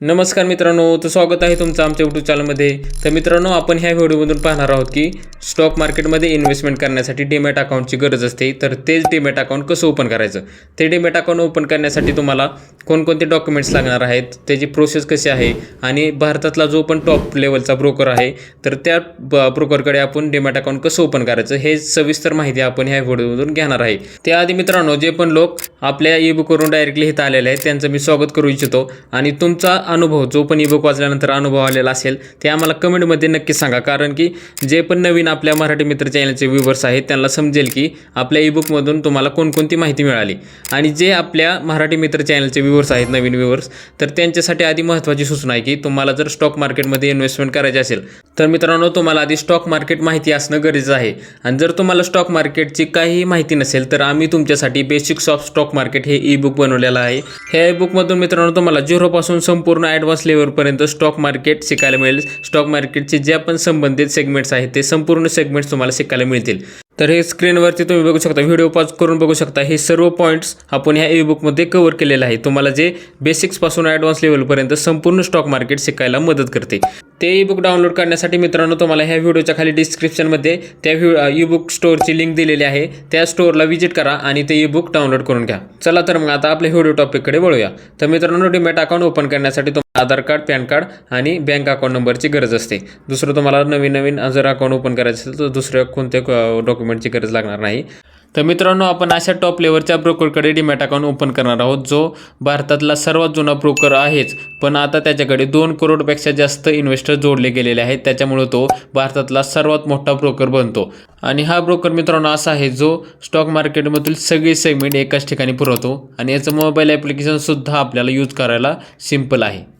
नमस्कार मित्रांनो तर स्वागत आहे तुमचं आमच्या यूट्यूब चॅनलमध्ये तर मित्रांनो आपण ह्या व्हिडिओमधून पाहणार आहोत की स्टॉक मार्केटमध्ये इन्व्हेस्टमेंट करण्यासाठी डीमॅट अकाउंटची गरज असते. तर तेच डीमॅट अकाउंट कसं ओपन करायचं? ते डीमॅट अकाउंट ओपन करण्यासाठी तुम्हाला कोणकोणते डॉक्युमेंट्स लागणार आहेत त्याची प्रोसेस कशी आहे आणि भारतातला जो पण टॉप लेवलचा ब्रोकर आहे तर त्या ब्रोकरकडे आपण डीमॅट अकाउंट कसं ओपन करायचं हे सविस्तर माहिती आपण ह्या व्हिडिओमधून घेणार आहे. त्याआधी मित्रांनो जे पण लोक आपल्या ई बुकवरून डायरेक्टली इथं आलेले आहेत त्यांचं मी स्वागत करू इच्छितो. आणि तुमचा अनुभव जो पण ईबुक वाचल्यानंतर अनुभव आलेला असेल ते आम्हाला कमेंटमध्ये नक्की सांगा. कारण की जे पण नवीन आपल्या मराठी मित्र चॅनलचे व्ह्युवर्स आहेत त्यांना समजेल की आपल्या ईबुकमधून तुम्हाला कोणकोणती माहिती मिळाली. आणि जे आपल्या मराठी मित्र चॅनलचे व्ह्युवर्स आहेत नवीन व्ह्युवर्स तर त्यांच्यासाठी आधी महत्त्वाची सूचना आहे की तुम्हाला जर स्टॉक मार्केटमध्ये इन्व्हेस्टमेंट करायचे असेल तर मित्रांनो तुम्हाला आधी स्टॉक मार्केट माहिती असणं गरजेचं आहे. आणि जर तुम्हाला स्टॉक मार्केटची काहीही माहिती नसेल तर आम्ही तुमच्यासाठी बेसिक्स ऑफ स्टॉक मार्केट हे ई बुक बनवलेलं आहे. ह्या ई बुकमधून मित्रांनो तुम्हाला झिरोपासून संपूर्ण ॲडव्हान्स लेवलपर्यंत स्टॉक मार्केट शिकायला मिळेल. स्टॉक मार्केटचे जे पण संबंधित सेगमेंट्स आहेत ते संपूर्ण सेगमेंट्स तुम्हाला शिकायला मिळतील. तर हे स्क्रीनवरती तुम्ही बघू शकता व्हिडिओ पॉज करून बघू शकता. हे सर्व पॉईंट्स आपण ह्या ई बुकमध्ये कव्हर केलेलं आहे. तुम्हाला जे बेसिक्सपासून ॲडव्हान्स लेवलपर्यंत संपूर्ण स्टॉक मार्केट शिकायला मदत करते. ते ईबुक डाउनलोड करण्यासाठी मित्रांनो तुम्हाला ह्या व्हिडिओच्या खाली डिस्क्रिप्शनमध्ये त्या व्हि ई बुक स्टोअरची लिंक दिलेली आहे. त्या स्टोअरला व्हिजिट करा आणि ते ईबुक डाउनलोड करून घ्या. चला तर मग आता आपल्या व्हिडिओ टॉपिककडे वळूया. तर मित्रांनो डिमॅट अकाउंट ओपन करण्यासाठी तुम्हाला आधार कार्ड पॅन कार्ड आणि बँक अकाउंट नंबरची गरज असते. दुसरं तुम्हाला नवीन नवीन जर अकाउंट ओपन करायचं असेल तर दुसऱ्या कोणत्या डॉक्युमेंटची गरज लागणार नाही. तर मित्रांनो आपण अशा टॉप लेवलच्या ब्रोकरकडे डिमॅट अकाउंट ओपन करणार आहोत जो भारतातला सर्वात जुना ब्रोकर आहेच. पण आता त्याच्याकडे दोन करोडपेक्षा जास्त इन्व्हेस्टर जोडले गेलेले आहेत. त्याच्यामुळे तो भारतातला सर्वात मोठा ब्रोकर बनतो. आणि हा ब्रोकर मित्रांनो असा आहे जो स्टॉक मार्केटमधील सगळे सेगमेंट एकाच ठिकाणी पुरवतो. आणि याचं मोबाईल ॲप्लिकेशनसुद्धा आपल्याला यूज करायला सिंपल आहे.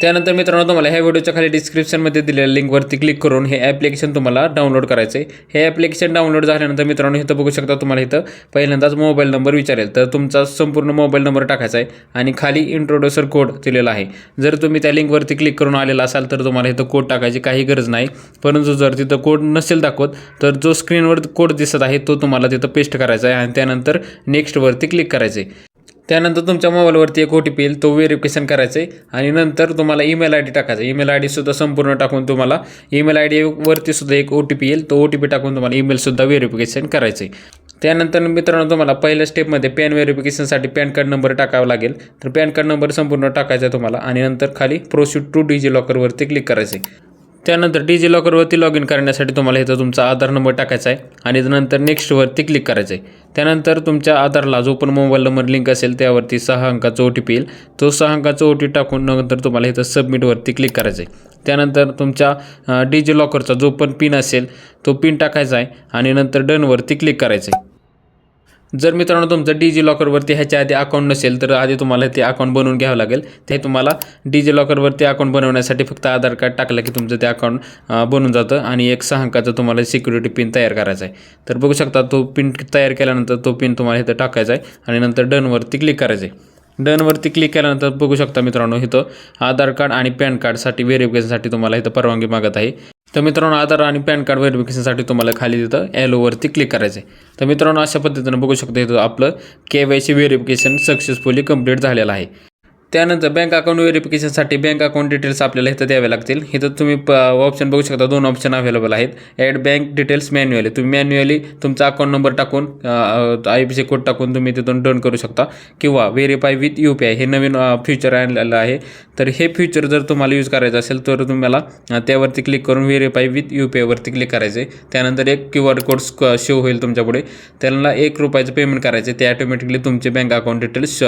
त्यानंतर मित्रांनो तुम्हाला ह्या व्हिडिओच्या खाली डिस्क्रिप्शनमध्ये दिलेल्या लिंकवरती क्लिक करून हे ॲप्लिकेशन तुम्हाला डाउनलोड करायचं आहे. हे ॲप्लिकेशन डाउनलोड झाल्यानंतर मित्रांनो इथं बघू शकता तुम्हाला इथं पहिल्यांदाच मोबाईल नंबर विचारेल. तर तुमचा संपूर्ण मोबाईल नंबर टाकायचा आहे आणि खाली इंट्रोड्युसर कोड दिलेला आहे. जर तुम्ही त्या लिंकवरती क्लिक करून आलेला असाल तर तुम्हाला इथं कोड टाकायची काही गरज नाही. परंतु जर तिथं कोड नसेल दाखवत तर जो स्क्रीनवर कोड दिसत आहे तो तुम्हाला तिथं पेस्ट करायचा आहे आणि त्यानंतर नेक्स्टवरती क्लिक करायचे त्यानंतर तुमच्या मोबाईलवरती एक ओ टी पी येईल तो व्हेरिफिकेशन करायचं आहे आणि नंतर तुम्हाला ईमेल आय डी टाकायचा ईमेल आय डीसुद्धा संपूर्ण टाकून तुम्हाला ईमेल आय डीवरती सुद्धा एक ओ टी पी येईल तो ओ टी पी टाकून तुम्हाला ईमेलसुद्धा व्हेरिफिकेशन करायचं आहे त्यानंतर मित्रांनो तुम्हाला पहिल्या स्टेपमध्ये पॅन व्हेरिफिकेशनसाठी पॅन कार्ड नंबर टाकावा लागेल. तर पॅन कार्ड नंबर संपूर्ण टाकायचा आहे तुम्हाला. आणि नंतर खाली प्रोसीड टू डिजी लॉकरवरती क्लिक करायचं त्यानंतर डिजी लॉकरवरती लॉग इन करण्यासाठी तुम्हाला इथं तुमचा आधार नंबर टाकायचा आहे आणि नंतर नेक्स्टवरती क्लिक करायचं आहे. त्यानंतर तुमच्या आधारला जो पण मोबाईल नंबर लिंक असेल त्यावरती सहा अंकाचा ओ टी पी येईल. तो सहा अंकाचा ओ टी टाकून नंतर तुम्हाला इथं सबमिटवरती क्लिक करायचं आहे. त्यानंतर तुमच्या डिजी लॉकरचा जो पण पिन असेल तो पिन टाकायचा आहे आणि नंतर डनवरती क्लिक करायचं आहे. जर मित्रांनो तुमचं डिजी लॉकरवरती ह्याच्या आधी अकाउंट नसेल तर आधी तुम्हाला ते अकाउंट बनवून घ्यावं लागेल. ते तुम्हाला डिजी लॉकरवरती अकाउंट बनवण्यासाठी फक्त आधार कार्ड टाकलं की तुमचं ते अकाउंट बनून जातं आणि एक सहा अंकाचं तुम्हाला सिक्युरिटी पिन तयार करायचा आहे. तर बघू शकता तो पिन तयार केल्यानंतर तो पिन तुम्हाला इथं टाकायचा आहे आणि नंतर डनवरती क्लिक करायचं आहे. डनवरती क्लिक केल्यानंतर बघू शकता मित्रांनो इथं आधार कार्ड आणि पॅन कार्डसाठी व्हेरिफिकेशनसाठी तुम्हाला इथं परवानगी मागत आहे. तर मित्रांनो आधार आणि पॅन कार्ड व्हेरिफिकेशनसाठी तुम्हाला खाली तिथं ॲलोवरती क्लिक करायचं आहे तर मित्रांनो अशा पद्धतीनं बघू शकता इथं आपलं K Y C verification successfully complete झालेलं आहे. त्यानंतर बँक अकाउंट व्हेरिफिकेशनसाठी बँक अकाउंट डिटेल्स आपल्याला इथं द्यावे लागतील. इथं तुम्ही प ऑप्शन बघू शकता. दोन ऑप्शन अवेलेबल आहेत. ॲड बँक डिटेल्स मॅन्युअली तुम्ही मॅन्युअली तुमचा अकाउंट नंबर टाकून आय पी सी कोड टाकून तुम्ही तिथून डन करू शकता. किंवा verify with U P I हे नवीन फ्युचर आणलेलं आहे. तर हे फ्युचर जर तुम्हाला यूज करायचं असेल तर तुम्हाला त्यावरती क्लिक करून व्हेरीफाय विथ यू पी आयवरती क्लिक करायचे त्यानंतर एक क्यू आर कोड शो होईल तुमच्यापुढे. त्यांना एक रुपयाचं पेमेंट करायचे ते ॲटोमॅटिकली तुमचे बँक अकाउंट डिटेल्स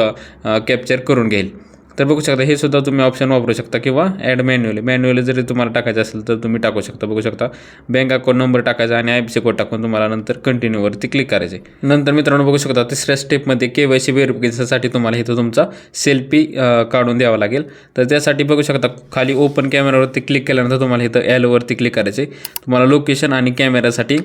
कॅप्चर करून घेईल. तर बघू शकता हे सुद्धा तुम्ही ऑप्शन वापरू शकता किंवा ॲड मॅन्युअली मॅन्युअली जरी तुम्हाला टाकायचं असेल तर तुम्ही टाकू शकता. बघू शकता बँक अकाउंट नंबर टाकायचा आणि आय पी सी कोड टाकून तुम्हाला नंतर कंटिन्यूवरती क्लिक करायचे. नंतर मित्रांनो बघू शकता तिसऱ्या स्टेपमध्ये के वाय सी व्हेरिफिकेशनसाठी तुम्हाला इथं तुमचा सेल्फी काढून द्यावा लागेल. तर त्यासाठी बघू शकता खाली ओपन कॅमेरावरती क्लिक केल्यानंतर तुम्हाला इथं ॲलोवरती क्लिक करायचे. तुम्हाला लोकेशन आणि कॅमेऱ्यासाठी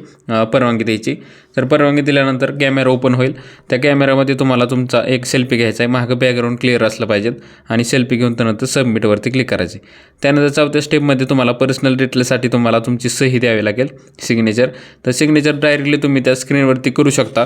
परवानगी द्यायची. तर परवानगी दिल्यानंतर कॅमेरा ओपन होईल. त्या कॅमेऱ्यामध्ये तुम्हाला तुमचा एक सेल्फी घ्यायचा आहे. मागं बॅकग्राऊंड क्लिअर असलं पाहिजेत आणि सेल्फी घेऊन त्यानंतर सबमिटवरती क्लिक करायची. त्यानंतर चौथ्या स्टेपमध्ये तुम्हाला पर्सनल डिटेलसाठी तुम्हाला तुमची सही द्यावी लागेल. सिग्नेचर तर सिग्नेचर डायरेक्टली तुम्ही त्या स्क्रीनवरती करू शकता.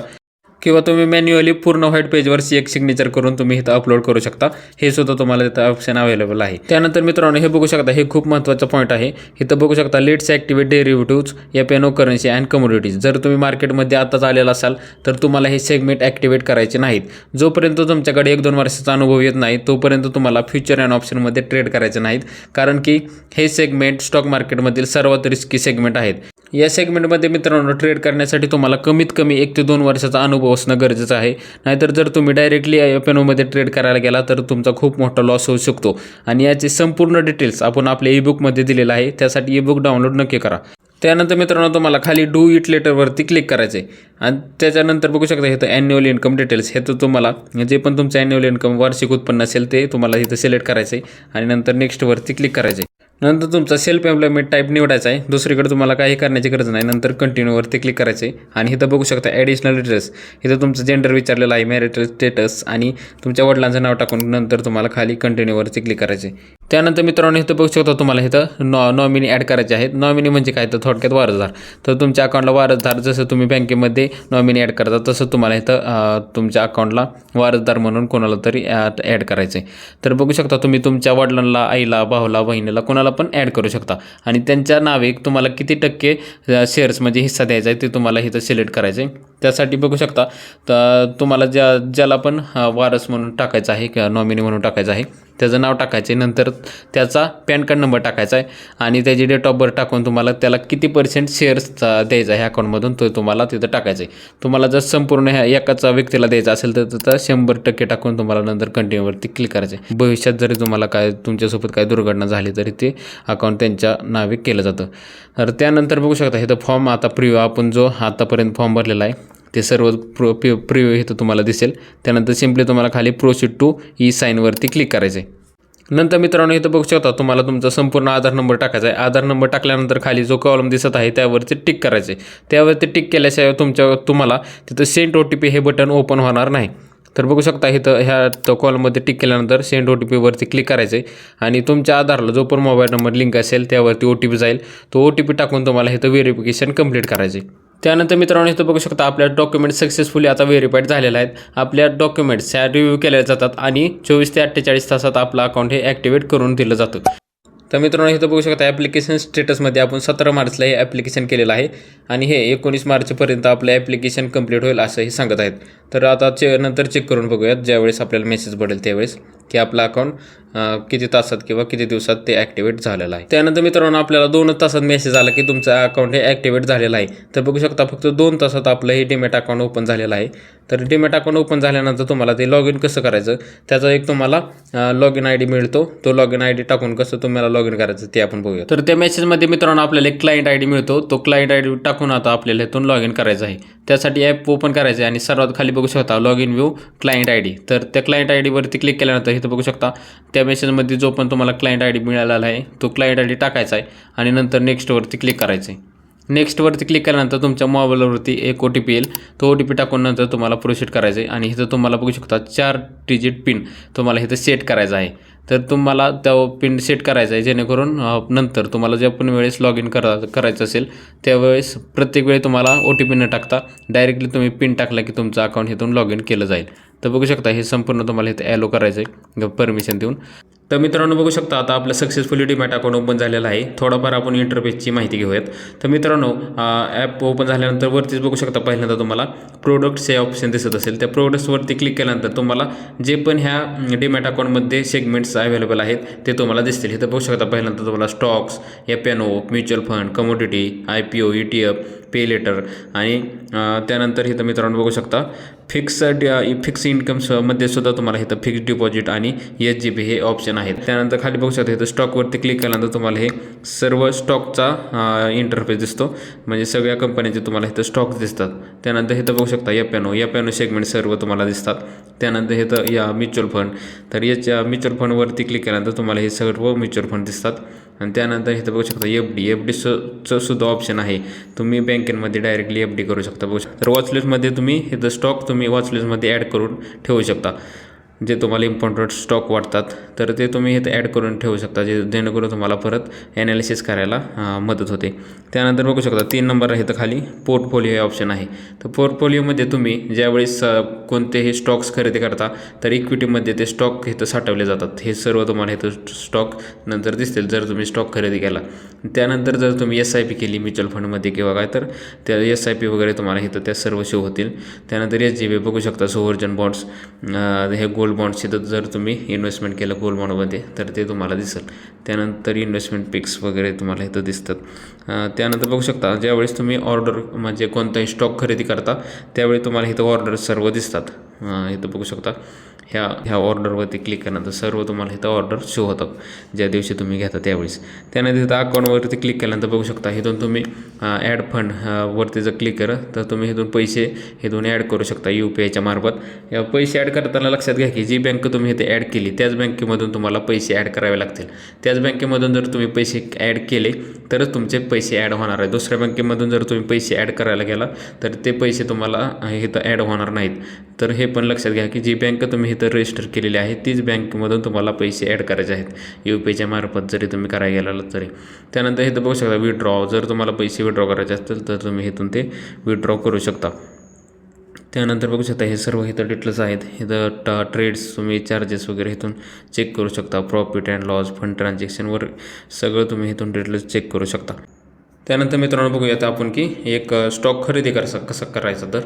किंवा तुम्ही मॅन्युअली पूर्ण व्हाईट पेजवर एक सिग्नेचर करून तुम्ही इथं अपलोड करू शकता. हे सुद्धा तुम्हाला इथं ऑप्शन अवेलेबल आहे. त्यानंतर मित्रांनो हे बघू शकता हे खूप महत्त्वाचं पॉईंट आहे. इथं बघू शकता लेट्स ॲक्टिवेट डेरिव्हेटिव्ज या पेनो करन्सी अँड कमोडिटीज जर तुम्ही मार्केटमध्ये आताच आलेला असाल तर तुम्हाला हे सेगमेंट ॲक्टिवेट करायचे नाहीत. जोपर्यंत तुमच्याकडे एक दोन वर्षाचा अनुभव येत नाही तोपर्यंत तुम्हाला फ्युचर अँड ऑप्शनमध्ये ट्रेड करायचे नाहीत. कारण की हे सेगमेंट स्टॉक मार्केटमधील सर्वात रिस्की सेगमेंट आहेत. या सेगमेंटमध्ये मित्रांनो ट्रेड करण्यासाठी तुम्हाला कमीत कमी एक ते दोन वर्षाचा अनुभव असणं गरजेचं आहे. नाहीतर जर तुम्ही डायरेक्टली एफ एन ओमध्ये ट्रेड करायला गेला तर तुमचा खूप मोठा लॉस होऊ शकतो. आणि याचे संपूर्ण डिटेल्स आपण आपल्या ईबुकमध्ये दिलेलं आहे. त्यासाठी ईबुक डाउनलोड नक्की करा. त्यानंतर मित्रांनो तुम्हाला खाली डू इट लेटरवरती क्लिक करायचं आहे आणि त्याच्यानंतर बघू शकता इथं ॲन्युअल इन्कम डिटेल्स हे तर तुम्हाला जे पण तुमचं ॲन्युअल इन्कम वार्षिक उत्पन्न असेल ते तुम्हाला इथं सिलेक्ट करायचं आहे आणि नंतर नेक्स्टवरती क्लिक करायचं आहे नंतर तुमचा सेल्फ एम्प्लॉयमेंट टाईप निवडायचा आहे. दुसरीकडे तुम्हाला काही करण्याची गरज नाही. नंतर कंटिन्यूवरती क्लिक करायचे. आणि इथं बघू शकता ॲडिशनल डिटेल्स इथं तुमचं जेंडर विचारलेलं आहे. मॅरिटल स्टेटस आणि तुमच्या वडिलांचं नाव टाकून नंतर तुम्हाला खाली कंटिन्यूवरती क्लिक करायचे. त्यानंतर मित्रांनो इथं बघू शकता तुम्हाला इथं नॉ नॉमिनी ॲड करायचे आहेत. नॉमिनी म्हणजे काय? तर थोडक्यात वारसदार. तर तुमच्या अकाउंटला वारसदार जसं तुम्ही बँकेमध्ये नॉमिनी ॲड करता तसं तुम्हाला इथं तुमच्या अकाउंटला वारसदार म्हणून कोणाला तरी ॲड करायचं आहे तर बघू शकता तुम्ही तुमच्या वडिलांना आईला भाऊला बहिणीला कोणाला पण ॲड करू शकता. आणि त्यांच्या नावे तुम्हाला किती टक्के शेअर्स म्हणजे हिस्सा द्यायचा आहे ते तुम्हाला इथं सिलेक्ट करायचं आहे त्यासाठी बघू शकता तर तुम्हाला ज्या ज्याला पण वारस म्हणून टाकायचं आहे किंवा नॉमिनी म्हणून टाकायचं आहे त्याचं नाव टाकायचं आहे. नंतर त्याचा पॅन कार्ड नंबर टाकायचा आहे. आणि त्याची डेट ऑफ बर्थ टाकून तुम्हाला त्याला किती पर्सेंट शेअर्स द्यायचा आहे ह्या अकाउंटमधून तो तुम्हाला तिथं टाकायचं आहे. तुम्हाला जर संपूर्ण ह्या एकाच व्यक्तीला द्यायचा असेल तर त्याचा शंभर टक्के टाकून तुम्हाला नंतर कंटिन्यूवरती क्लिक करायचं आहे. भविष्यात जरी तुम्हाला काय तुमच्यासोबत काय दुर्घटना झाली तरी ते अकाउंट त्यांच्या नावे केलं जातं. तर त्यानंतर बघू शकता हे तर फॉर्म आता प्रिव्यू आपण जो आतापर्यंत फॉर्म भरलेला आहे ते सर्व प्रो प्रि प्रिव्यू इथं तुम्हाला दिसेल. त्यानंतर सिम्पली तुम्हाला खाली प्रोसीड टू ई साईनवरती क्लिक करायचं आहे नंतर मित्रांनो इथं बघू शकता तुम्हाला तुमचा संपूर्ण आधार नंबर टाकायचा आहे. आधार नंबर टाकल्यानंतर खाली जो कॉलम दिसत आहे त्यावरती टिक करायचे त्यावरती टिक केल्याशिवाय तुमच्या तुम्हाला तिथं सेंट ओ टी पी हे बटन ओपन होणार नाही. तर बघू शकता इथं ह्या तो कॉलममध्ये टिक केल्यानंतर सेंड ओ टी पीवरती क्लिक करायचं आहे आणि तुमच्या आधारला जो पण मोबाईल नंबर लिंक असेल त्यावरती ओ टी पी जाईल. तो ओ टी पी टाकून तुम्हाला इथं व्हेरिफिकेशन कंप्लीट करायचे आहे त्यानंतर मित्रांनो इथं बघू शकता आपल्या डॉक्युमेंट सक्सेसफुली आता व्हेरीफाईड झालेल्या आहेत. आपल्या डॉक्युमेंट्स ह्या रिव्ह्यू केल्या जातात आणि चोवीस ते अठ्ठेचाळीस तासात आपलं अकाउंट हे ॲक्टिवेट करून दिलं जातं. तर मित्रांनो इथं बघू शकता ॲप्लिकेशन स्टेटसमध्ये आपण सतरा मार्चला हे ॲप्लिकेशन केलेलं आहे. आणि हे एकोणीस मार्चपर्यंत आपलं ॲप्लिकेशन कंप्लीट होईल असंही सांगत आहेत. तर आता चे नंतर चेक करून बघूयात. ज्यावेळेस आपल्याला मेसेज पडेल त्यावेळेस की आपलं अकाउंट किती तासात किंवा किती दिवसात ते ॲक्टिवेट झालेलं आहे. त्यानंतर मित्रांनो आपल्याला दोनच तासात मेसेज आला की तुमचं अकाउंट हे ॲक्टिवेट झालेलं आहे. तर बघू शकता फक्त दोन तासात आपलं हे डिमेट अकाउंट ओपन झालेलं आहे. तर डिमेट अकाउंट ओपन झाल्यानंतर तुम्हाला ते लॉग इन कसं करायचं? त्याचा एक तुम्हाला लॉग इन आय डी मिळतो. तो लॉग इन आय डी टाकून कसं तुम्हाला लॉग इन करायचं ते आपण बघूया तर त्या मेसेजमध्ये मित्रांनो आपल्याला एक क्लायंट आय डी मिळतो. तो क्लायंट आय डी टाकून आता आपल्याला इथून लॉग इन करायचं आहे. त्यासाठी ॲप ओपन करायचं आहे आणि सर्वात खाली बघू बघू शकता log in view client I D तर त्या क्लायंट आय डीवरती क्लिक केल्यानंतर इथं बघू शकता त्या मेसेजमध्ये जो पण तुम्हाला क्लायंट आय डी मिळालेला आहे तो क्लायंट आय डी टाकायचा आहे आणि नंतर नेक्स्टवरती क्लिक करायचं आहे. नेक्स्टवरती क्लिक केल्यानंतर तुमच्या मोबाईलवरती एक ओ टी पी येईल. तो ओ टी पी टाकून नंतर तुम्हाला प्रोसीड करायचं आहे. आणि इथं तुम्हाला बघू शकता चार डिजिट पिन तुम्हाला इथं सेट करायचा आहे. तर तुम्हाला त्या पिन सेट करायचा आहे जेणेकरून नंतर तुम्हाला ज्या पण वेळेस लॉग इन करा करायचं असेल त्यावेळेस प्रत्येक वेळी तुम्हाला ओ टी पी न टाकता डायरेक्टली तुम्ही पिन टाकला की तुमचं अकाउंट इथून लॉग इन केलं जाईल. तर बघू शकता हे संपूर्ण तुम्हाला इथं ॲलो करायचं आहे. परमिशन देऊन. तर मित्रांनो बघू शकता आता आपलं सक्सेसफुली डिमॅट अकाउंट ओपन झालेलं आहे. थोडंफार आपण इंटरफेसची माहिती घेऊयात. तर मित्रांनो ॲप ओपन झाल्यानंतर वरतीच बघू शकता पहिल्यांदा तुम्हाला प्रोडक्ट्स हे ऑप्शन दिसत असेल. त्या प्रोडक्ट्सवरती क्लिक केल्यानंतर तुम्हाला जे पण ह्या डिमॅट अकाउंटमध्ये सेगमेंट्स अवेलेबल आहेत ते तुम्हाला दिसतील. इथं बघू शकता पहिल्यांदा तुम्हाला stocks F N O mutual fund commodity I P O E T F pay later. आणि त्यानंतर इथं मित्रांनो बघू शकता फिक्स फिक्स इन्कम्समध्ये सुद्धा तुम्हाला इथं फिक्स डिपॉझिट आणि एच जी बी हे ऑप्शन आहेत. त्यानंतर खाली बघू शकता इथं स्टॉकवरती क्लिक केल्यानंतर तुम्हाला हे सर्व स्टॉकचा इंटरफेस दिसतो. म्हणजे सगळ्या कंपन्यांचे तुम्हाला इथं स्टॉक्स दिसतात. त्यानंतर इथं बघू शकता F N O F N O segment सर्व तुम्हाला दिसतात. त्यानंतर हे तर या म्युच्युअल फंड. तर याच्या म्युच्युअल फंडवरती क्लिक केल्यानंतर तुम्हाला हे सर्व म्युच्युअल फंड दिसतात. आणि त्यानंतर इथं बघू शकता एफ डी एफ डीचं सुद्धा ऑप्शन आहे. तुम्ही बँकेमध्ये डायरेक्टली एफ डी करू शकता. बघू शकता. तर वॉचलिस्टमध्ये तुम्ही इथं स्टॉक तुम्ही वॉचलिस्टमध्ये ॲड करून ठेवू शकता. जे तुम्हाला इम्पॉर्टंट स्टॉक वाटतात तर ते तुम्ही इथं ॲड करून ठेवू शकता जे जेणेकरून तुम्हाला परत ॲनालिसिस करायला मदत होते. त्यानंतर बघू शकता तीन नंबर आहे तर खाली पोर्टफोलिओ हे ऑप्शन आहे. तर पोर्टफोलिओमध्ये तुम्ही ज्यावेळेस कोणतेही स्टॉक्स खरेदी करता तर इक्विटीमध्ये ते स्टॉक इथं साठवले जातात. हे सर्व तुम्हाला इथं स्टॉक नंतर दिसतील जर तुम्ही स्टॉक खरेदी केला. त्यानंतर जर तुम्ही एस आय पी केली म्युच्युअल फंडमध्ये किंवा काय तर त्या एस आय पी वगैरे तुम्हाला इथं त्या सर्व शो होतील. त्यानंतर एस जी बी बघू शकता सोवर्जन बॉन्ड्स हे गोल्ड बॉन्ड्स इथं जर तुम्ही इन्व्हेस्टमेंट केलं गोल्ड बॉन्डमध्ये तर ते तुम्हाला दिसेल. त्यानंतर इन्व्हेस्टमेंट पिक्स वगैरे तुम्हाला इथं दिसतात. त्यानंतर बघू शकता ज्यावेळेस तुम्ही ऑर्डर म्हणजे कोणताही स्टॉक खरेदी करता त्यावेळी तुम्हाला इथं ऑर्डर सर्व दिसतात. इथं बघू शकता. ह्या ह्या ऑर्डरवरती क्लिक केल्यानंतर सर्व तुम्हाला इथं ऑर्डर शो होतात. ज्या दिवशी तुम्ही घेता त्यावेळेस. त्यानंतर इथं अकाउंटवरती क्लिक केल्यानंतर बघू शकता इथून तुम्ही ॲड फंड वरती जर क्लिक करा तर तुम्ही इथून पैसे इथून ॲड करू शकता यू पी आयच्या मार्फत पैसे ॲड करताना लक्षात घ्या की जी बँक तुम्ही इथे ॲड केली त्याच बँकेमधून तुम्हाला पैसे ॲड करावे लागतील. त्याच बँकेमधून जर तुम्ही पैसे ॲड केले तरच तुमचे पैसे ॲड होणार आहे. दुसऱ्या बँकेमधून जर तुम्ही पैसे ॲड करायला गेला तर ते पैसे तुम्हाला इथं ॲड होणार नाहीत. तर हे पण लक्षात घ्या की जी बँक तुम्ही इथं रजिस्टर केलेली आहे. तीच बँकेमधून तुम्हाला पैसे ॲड करायचे आहेत. यू पी आयच्या मार्फत जरी तुम्ही करायला गेलात तरी. त्यानंतर इथं बघू शकता विड्रॉ जर तुम्हाला पैसे विड्रॉ करायचे असतील तर तुम्ही इथून ते विड्रॉ करू शकता. त्यानंतर बघू शकता हे सर्व इथं डिटेल्स आहेत. इथं ट ट्रेड्स तुम्ही चार्जेस वगैरे इथून चेक करू शकता. प्रॉफिट अँड लॉस फंड ट्रान्झॅक्शनवर सगळं तुम्ही इथून डिटेल्स चेक करू शकता. त्यानंतर मित्रांनो बघूयात आपण की एक स्टॉक खरेदी कसा कसं करायचं तर.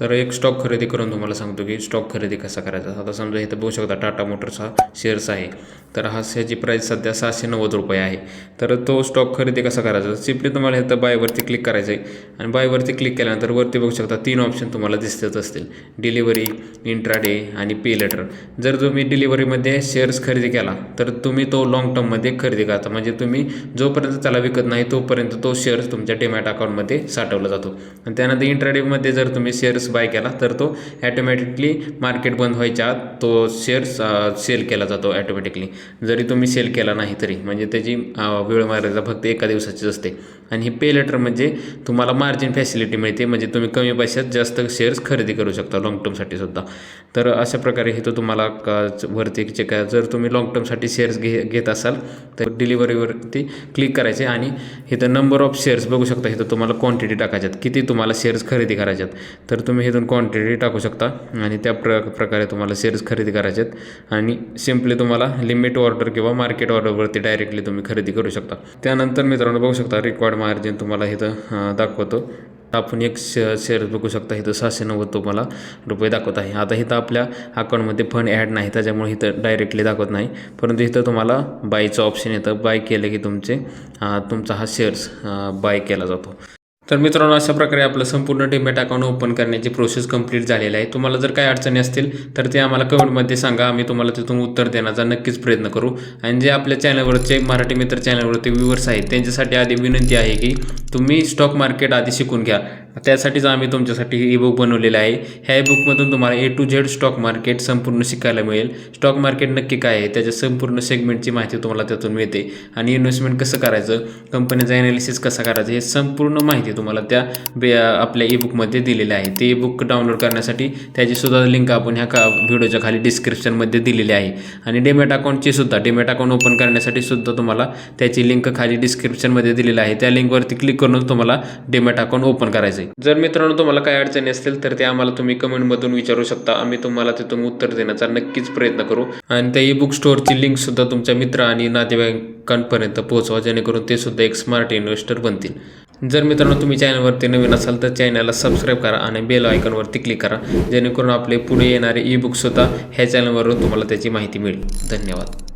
तर एक स्टॉक खरेदी करून तुम्हाला सांगतो की स्टॉक खरेदी कसा करायचा. आता समजा इथं बघू शकता टाटा मोटर्स हा शेअर्स आहे. तर हा ह्याची प्राईस सध्या सहाशे नव्वद रुपये आहे. तर तो स्टॉक खरेदी कसा करायचा? सिम्पली तुम्हाला इथं बायवरती क्लिक करायचं आहे आणि बायवरती क्लिक केल्यानंतर वरती बघू शकता तीन ऑप्शन तुम्हाला दिसतच असतील. डिलिव्हरी इंट्राडे आणि पे लेटर जर तुम्ही डिलिव्हरीमध्ये शेअर्स खरेदी केला तर तुम्ही तो लॉंग टर्ममध्ये खरेदी करता. म्हणजे तुम्ही जोपर्यंत त्याला विकत नाही तोपर्यंत तो शेअर्स तुमच्या डेमॅट अकाउंटमध्ये साठवला जातो. आणि त्यानंतर इंट्राडेमध्ये जर तुम्ही शेअर्स बाय केला तर तो ॲटोमॅटिकली मार्केट बंद व्हायच्या आत तो शेअर्स सेल केला जातो ॲटोमॅटिकली जरी तुम्ही सेल केला नाही तरी. म्हणजे त्याची वेळ मर्यादा फक्त एका दिवसाचीच असते. आणि हे पे लेटर म्हणजे तुम्हाला मार्जिन फॅसिलिटी मिळते. म्हणजे तुम्ही कमी पैशात जास्त शेअर्स खरेदी करू शकता लॉंग टर्मसाठी सुद्धा. तर अशा प्रकारे हे तो तुम्हाला का- वरती चेक जर तुम्ही लॉंग टर्मसाठी शेअर्स घे घेत असाल तर डिलिव्हरीवरती क्लिक करायचे आणि इथं नंबर ऑफ शेअर्स बघू शकता. इथं तुम्हाला क्वांटिटी टाकायच्यात किती तुम्हाला शेअर्स खरेदी करायच्यात तर तुम्ही इथून क्वांटिटी टाकू शकता आणि त्या प्र प्रकारे तुम्हाला शेअर्स खरेदी करायच्यात आणि सिम्पली तुम्हाला लिमिट ऑर्डर किंवा मार्केट ऑर्डरवरती डायरेक्टली तुम्ही खरेदी करू शकता. त्यानंतर मित्रांनो बघू शकता रिक्वायर्ड मार्जिन तुम्हाला इथं दाखवतो. आपण एक श शेअर बघू शकता इथं सहाशे नव्वद तुम्हाला रुपये दाखवत आहे. आता इथं आपल्या अकाउंटमध्ये फंड ॲड नाही त्याच्यामुळे इथं डायरेक्टली दाखवत नाही. परंतु इथं तुम्हाला बायचं ऑप्शन येतं. बाय केलं की तुमचे तुमचा हा शेअर्स बाय केला जातो. तर मित्रांनो अशा प्रकारे आपलं संपूर्ण डीमॅट अकाउंट ओपन करण्याची प्रोसेस कंप्लीट झालेली आहे. तुम्हाला जर काही अडचणी असतील तर ते आम्हाला कमेंटमध्ये सांगा. आम्ही तुम्हाला तिथून उत्तर देण्याचा नक्कीच प्रयत्न करू. आणि जे आपल्या चॅनलवरचे मराठी मित्र चॅनलवरती व्ह्युअर्स आहेत त्यांच्यासाठी आधी विनंती आहे की तुम्ही स्टॉक मार्केट आधी शिकून घ्या. त्यासाठीच आम्ही तुमच्यासाठी ई बुक बनवलेलं आहे. ह्या ई बुकमधून तुम्हाला A to Z stock market संपूर्ण शिकायला मिळेल. स्टॉक मार्केट नक्की काय आहे त्याच्या संपूर्ण सेगमेंटची माहिती तुम्हाला त्यातून मिळते. आणि इन्व्हेस्टमेंट कसं करायचं कंपनीचं ॲनालिसिस कसं करायचं हे संपूर्ण माहिती तुम्हाला त्या बे आपल्या ई बुकमध्ये आहे ते ई बुक डाउनलोड करण्यासाठी त्याची सुद्धा लिंक आपण ह्या का व्हिडिओच्या खाली डिस्क्रिप्शनमध्ये दिलेली आहे. आणि डेमॅट अकाउंटची सुद्धा डेमॅट अकाउंट ओपन करण्यासाठी सुद्धा तुम्हाला त्याची लिंक खाली डिस्क्रिप्शनमध्ये दिलेली आहे. त्या लिंकवरती क्लिक करून तुम्हाला डेमॅट अकाउंट ओपन करायचं आहे जर मित्रांनो तुम्हाला काय अडचणी असतील तर ते आम्हाला तुम्ही कमेंटमधून विचारू शकता. आम्ही तुम्हाला तिथून उत्तर देण्याचा नक्कीच प्रयत्न करू. आणि त्या ई बुक स्टोअरची लिंकसुद्धा तुमच्या मित्र आणि नातेवाईकांपर्यंत पोहोचवा जेणेकरून ते सुद्धा एक स्मार्ट इन्व्हेस्टर बनतील. जर मित्रांनो तुम्ही चॅनलवरती नवीन असाल तर चॅनलला सबस्क्राईब करा आणि बेल आयकॉनवरती क्लिक करा जेणेकरून आपले पुढे येणारे ई बुकसुद्धा ह्या चॅनलवरून तुम्हाला त्याची माहिती मिळेल. धन्यवाद.